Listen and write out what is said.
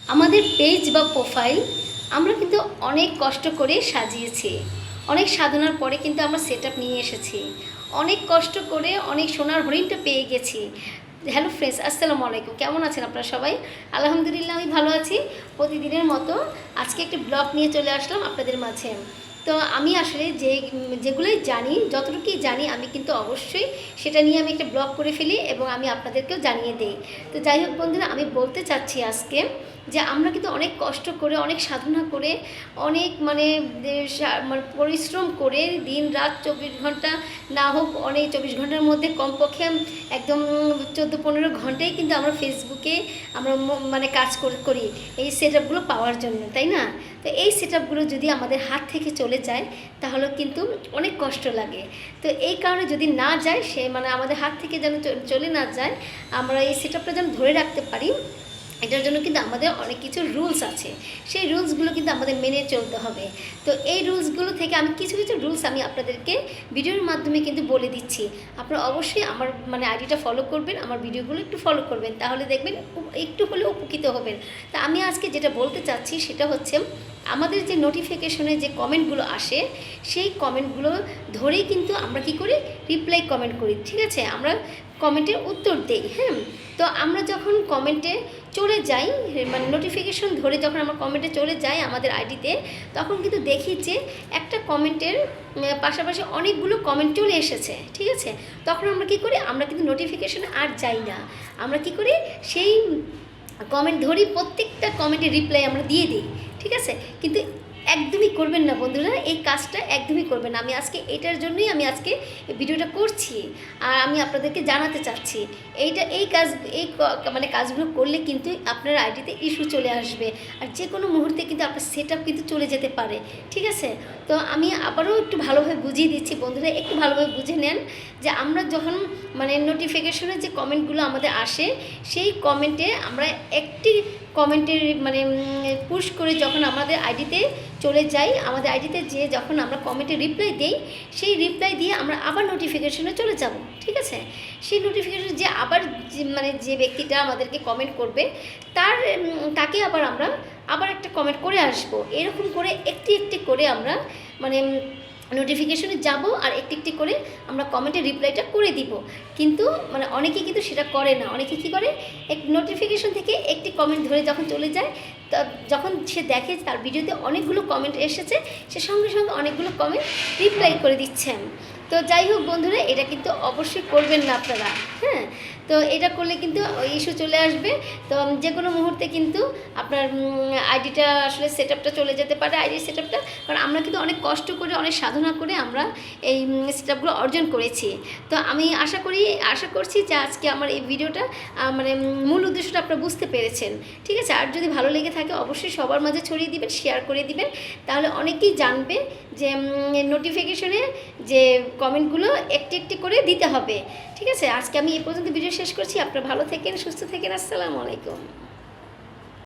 আমাদের পেজ বা প্রোফাইল আমরা কিন্তু অনেক কষ্ট করে সাজিয়েছি। অনেক সাধনার পরে কিন্তু আমরা সেট নিয়ে এসেছি। অনেক কষ্ট করে অনেক সোনার হরিণটা পেয়ে গেছি। হ্যালো ফ্রেন্ডস আসসালামু আলাইকুম। কেমন আছেন আপনারা সবাই? আলহামদুলিল্লাহ, আমি ভালো আছি। প্রতিদিনের মতো আজকে একটি ব্লগ নিয়ে চলে আসলাম আপনাদের মাঝে। তো আমি আসলে যে, যেগুলোই জানি, যতটুকুই জানি, আমি কিন্তু অবশ্যই সেটা নিয়ে আমি একটা ব্লগ করে ফেলি এবং আমি আপনাদেরকেও জানিয়ে দিই। তো যাই হোক বন্ধুরা, আমি বলতে চাচ্ছি আজকে যে, আমরা কিন্তু অনেক কষ্ট করে, অনেক সাধনা করে, অনেক মানে মানে পরিশ্রম করে দিন রাত চব্বিশ ঘণ্টা না হোক অনেক চব্বিশ ঘণ্টার মধ্যে কমপক্ষে একদম চোদ্দ পনেরো ঘন্টাই কিন্তু আমরা ফেসবুকে আমরা মানে কাজ করি এই সেট পাওয়ার জন্য, তাই না? তো এই সেট যদি আমাদের হাত থেকে চলে যায় তাহলে কিন্তু অনেক কষ্ট লাগে। তো এই কারণে যদি না যায়, সে মানে আমাদের হাত থেকে যেন চলে না যায়, আমরা এই সেট যেন ধরে রাখতে পারি। এটার জন্য কিন্তু আমাদের অনেক কিছু রুলস আছে। সেই রুলসগুলো কিন্তু আমাদের মেনে চলতে হবে। তো এই রুলসগুলো থেকে আমি কিছু কিছু রুলস আমি আপনাদেরকে ভিডিওর মাধ্যমে কিন্তু বলে দিচ্ছি। আপনারা অবশ্যই আমার মানে আইডিটা ফলো করবেন, আমার ভিডিওগুলো একটু ফলো করবেন। তাহলে দেখবেন একটু হলেও উপকৃত হবেন। তা আমি আজকে যেটা বলতে চাচ্ছি সেটা হচ্ছে, আমাদের যে নোটিফিকেশনে যে কমেন্টগুলো আসে, সেই কমেন্টগুলো ধরেই কিন্তু আমরা কি করি? রিপ্লাই কমেন্ট করি। ঠিক আছে? আমরা কমেন্টের উত্তর দেই হ্যাঁ? তো আমরা যখন কমেন্টে চলে যাই মানে নোটিফিকেশন ধরে যখন আমরা কমেন্টে চলে যাই আমাদের আইডিতে, তখন কিন্তু দেখি যে একটা কমেন্টের পাশাপাশি অনেকগুলো কমেন্ট চলে এসেছে, ঠিক আছে? তখন আমরা কি করি? আমরা কিন্তু নোটিফিকেশনে আর যাই না। আমরা কি করি? সেই কমেন্ট ধরি প্রত্যেকটা কমেন্টে রিপ্লাই আমরা দিয়ে দিই, ঠিক আছে? কিন্তু একদমই করবেন না বন্ধুরা, এই কাজটা একদমই করবেন না। আমি আজকে এটার জন্যই আমি আজকে ভিডিওটা করছি আর আমি আপনাদেরকে জানাতে চাচ্ছি। এইটা, এই কাজ, এই মানে কাজগুলো করলে কিন্তু আপনার আইডিতে ইস্যু চলে আসবে আর যে কোনো মুহূর্তে কিন্তু আপনার সেট কিন্তু চলে যেতে পারে, ঠিক আছে? তো আমি আবারও একটু ভালোভাবে বুঝিয়ে দিচ্ছি, বন্ধুরা একটু ভালোভাবে বুঝে নেন যে আমরা যখন মানে নোটিফিকেশনের যে কমেন্টগুলো আমাদের আসে, সেই কমেন্টে আমরা একটি কমেন্টের মানে পুশ করে যখন আমাদের আইডিতে চলে যাই, আমাদের আইডিতে যে যখন আমরা কমেন্টে রিপ্লাই দিই, সেই রিপ্লাই দিয়ে আমরা আবার নোটিফিকেশনে চলে যাব, ঠিক আছে? সেই নোটিফিকেশন যে আবার মানে যে ব্যক্তিটা আমাদেরকে কমেন্ট করবে, তার তাকে আবার আমরা আবার একটা কমেন্ট করে আসব। এরকম করে একটি একটি করে আমরা মানে নোটিফিকেশনে যাব আর একটি একটি করে আমরা কমেন্টে রিপ্লাইটা করে দিব। কিন্তু মানে অনেকে কিন্তু সেটা করে না। অনেকে কি করে? এক নোটিফিকেশন থেকে একটি কমেন্ট ধরে যখন চলে যায় যখন সে দেখে তার ভিডিওতে অনেকগুলো কমেন্ট এসেছে, সে সঙ্গে সঙ্গে অনেকগুলো কমেন্ট রিপ্লাই করে দিচ্ছেন। তো যাই হোক বন্ধুরা, এটা কিন্তু অবশ্যই করবেন না আপনারা হ্যাঁ? তো এটা করলে কিন্তু ইস্যু চলে আসবে। তো যে কোনো মুহূর্তে কিন্তু আপনার আইডিটা আসলে সেট চলে যেতে পারে আইডি সেট কারণ আমরা কিন্তু অনেক কষ্ট করে, অনেক সাধনা করে আমরা এই সেট অর্জন করেছি। তো আমি আশা করি, আশা করছি যে আজকে আমার এই ভিডিওটা মানে মূল উদ্দেশ্যটা আপনারা বুঝতে পেরেছেন। ঠিক আছে? আর যদি ভালো লেগে থাকে, অবশ্যই সবার মাঝে ছড়িয়ে দিবেন শেয়ার করে দিবেন। তাহলে অনেকেই জানবে যে নোটিফিকেশনে যে কমেন্টগুলো একটি একটি করে দিতে হবে। ঠিক আছে? আজকে আমি এই পর্যন্ত ভিডিও শেষ করছি। আপনারা ভালো থেকেন, সুস্থ থাকেন। আসসালামু আলাইকুম।